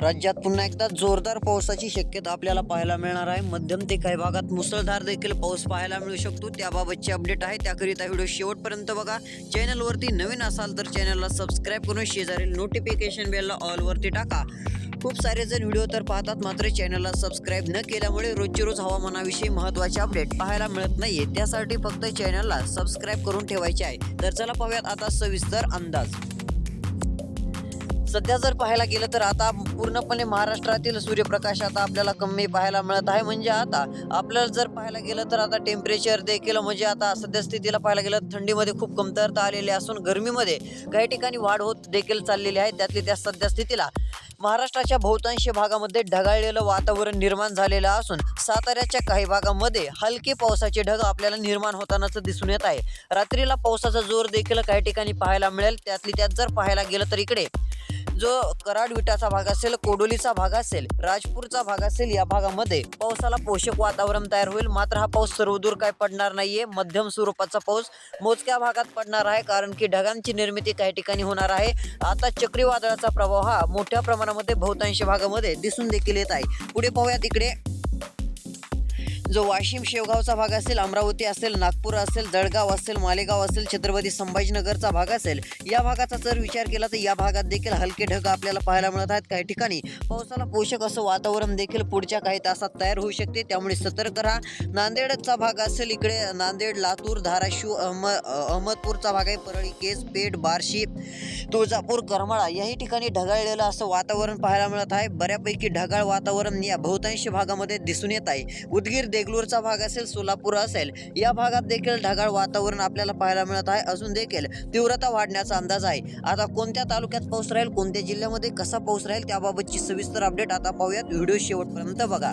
राज्यात पुन्हा एकदा जोरदार पावसाची शक्यता आपल्याला पाहायला मिळणार आहे. मध्यम ते काही भागात मुसळधार देखील पाऊस पाहायला मिळू शकतो. त्याबाबतची अपडेट आहे. त्याकरिता व्हिडिओ शेवटपर्यंत बघा. चॅनलवरती नवीन असाल तर चॅनलला सबस्क्राईब करून शेजारील नोटिफिकेशन बेलला ऑलवरती टाका. खूप सारे जण व्हिडिओ तर पाहतात मात्र चॅनलला सबस्क्राईब न केल्यामुळे रोजची रोज हवामानाविषयी महत्त्वाचे अपडेट पाहायला मिळत नाहीये. त्यासाठी फक्त चॅनलला सबस्क्राईब करून ठेवायचे आहे. तर चला पाहूयात आता सविस्तर अंदाज. सध्या जर पाहायला गेलं तर आता पूर्णपणे महाराष्ट्रातील सूर्यप्रकाश आता आपल्याला कमी पाहायला मिळत आहे. म्हणजे आता आपल्याला जर पाहायला गेलं तर आता टेम्परेचर देखील म्हणजे आता सद्यस्थितीला पाहायला गेलं तर थंडीमध्ये खूप कमतरता आलेली असून गरमीमध्ये काही ठिकाणी वाढ होत देखील चाललेली आहे. त्यातली त्या सद्यस्थितीला महाराष्ट्राच्या बहुतांश भागामध्ये ढगाळलेलं वातावरण निर्माण झालेलं असून साताऱ्याच्या काही भागामध्ये हलके पावसाचे ढग आपल्याला निर्माण होतानाच दिसून येत आहे. रात्रीला पावसाचा जोर देखील काही ठिकाणी पाहायला मिळेल. त्यातली त्यात जर पाहायला गेलं तर इकडे जो कराड विटाचा भाग असेल कोडोलीचा भाग असेल राजपूरचा भाग असेल या भागामध्ये पावसाला पोषक वातावरण तयार होईल. मात्र हा पाऊस सर्वदूर काय पडणार नाहीये. मध्यम स्वरूपाचा पाऊस मोजक्या भागात पडणार आहे कारण की ढगांची निर्मिती काही ठिकाणी होणार आहे. आता चक्रीवादळाचा प्रभाव हा मोठ्या प्रमाणामध्ये बहुतांश भागामध्ये दिसून देखील येत आहे. पुढे पाहूयात इकडे जो वाशिम शेवगावचा भाग असेल अमरावती असेल नागपूर असेल जळगाव असेल मालेगाव असेल छत्रपती संभाजीनगरचा भाग असेल या भागाचा जर विचार केला तर या भागात देखील हलके ढग आपल्याला पाहायला मिळत आहेत. काही ठिकाणी पावसाला पोषक असं वातावरण देखील पुढच्या काही तासात तयार होऊ शकते. त्यामुळे सतर्क राहा. नांदेडचा भाग असेल इकडे नांदेड लातूर धाराशिव अहम अहमदपूरचा भाग आहे. परळी केस पेठ बार्शी तुळजापूर करमाळा याही ठिकाणी ढगाळलेलं असं वातावरण पाहायला मिळत आहे. बऱ्यापैकी ढगाळ वातावरण या बहुतांश भागामध्ये दिसून येत आहे. उदगीर देगलूरचा भाग असेल सोलापूर असेल या भागात देखील ढगाळ वातावरण आपल्याला पाहायला मिळत आहे. अजून देखील तीव्रता वाढण्याचा अंदाज आहे. आता कोणत्या तालुक्यात पाऊस राहील कोणत्या जिल्ह्यामध्ये कसा पाऊस राहील त्याबाबतची सविस्तर अपडेट आता पाहूयात. व्हिडिओ शेवटपर्यंत बघा.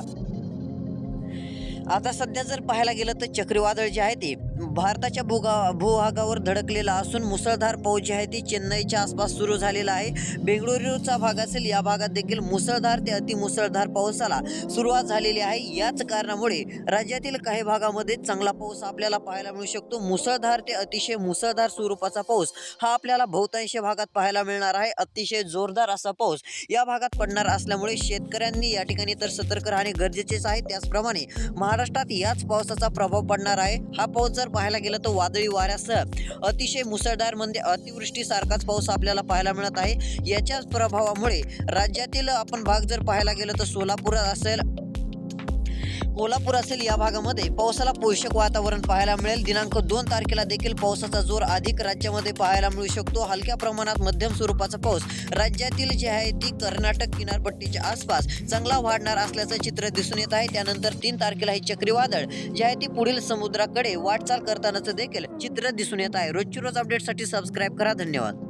आता सध्या जर पाहायला गेलं तर चक्रीवादळ जे आहे ते भारताच्या भूगा भूभागावर धडकलेला असून मुसळधार पाऊस जी आहे ती चेन्नईच्या आसपास सुरू झालेला आहे. बेंगळुरूचा भाग असेल या भागात देखील मुसळधार ते अतिमुसळधार पावसाला सुरुवात झालेली आहे. याच कारणामुळे राज्यातील काही भागामध्ये चांगला पाऊस आपल्याला पाहायला मिळू शकतो. मुसळधार ते अतिशय मुसळधार स्वरूपाचा पाऊस हा आपल्याला बहुतांश भागात पाहायला मिळणार आहे. अतिशय जोरदार असा पाऊस या भागात पडणार असल्यामुळे शेतकऱ्यांनी या ठिकाणी तर सतर्क राहणे गरजेचेच आहे. त्याचप्रमाणे महाराष्ट्रात याच पावसाचा प्रभाव पडणार आहे. हा पाऊस जर पाहायला गेलं तर वादळी वाऱ्यासह अतिशय मुसळधार म्हणजे अतिवृष्टीसारखाच पाऊस आपल्याला पाहायला मिळत आहे. याच्याच प्रभावामुळे राज्यातील आपण भाग जर पाहायला गेलं तर सोलापूर असेल कोल्हापूर असेल या भागामध्ये पावसाला पोषक वातावरण पाहायला मिळेल. दिनांक दोन तारखेला देखील पावसाचा जोर अधिक राज्यामध्ये पाहायला मिळू शकतो. हलक्या प्रमाणात मध्यम स्वरूपाचा पाऊस राज्यातील जे आहे ती कर्नाटक किनारपट्टीच्या आसपास चांगला वाढणार असल्याचं चित्र दिसून येत आहे. त्यानंतर तीन तारखेला हे चक्रीवादळ जे आहे ती पुढील समुद्राकडे वाटचाल करतानाचं देखील चित्र दिसून येत आहे. रोजची रोज अपडेटसाठी सबस्क्राईब करा. धन्यवाद.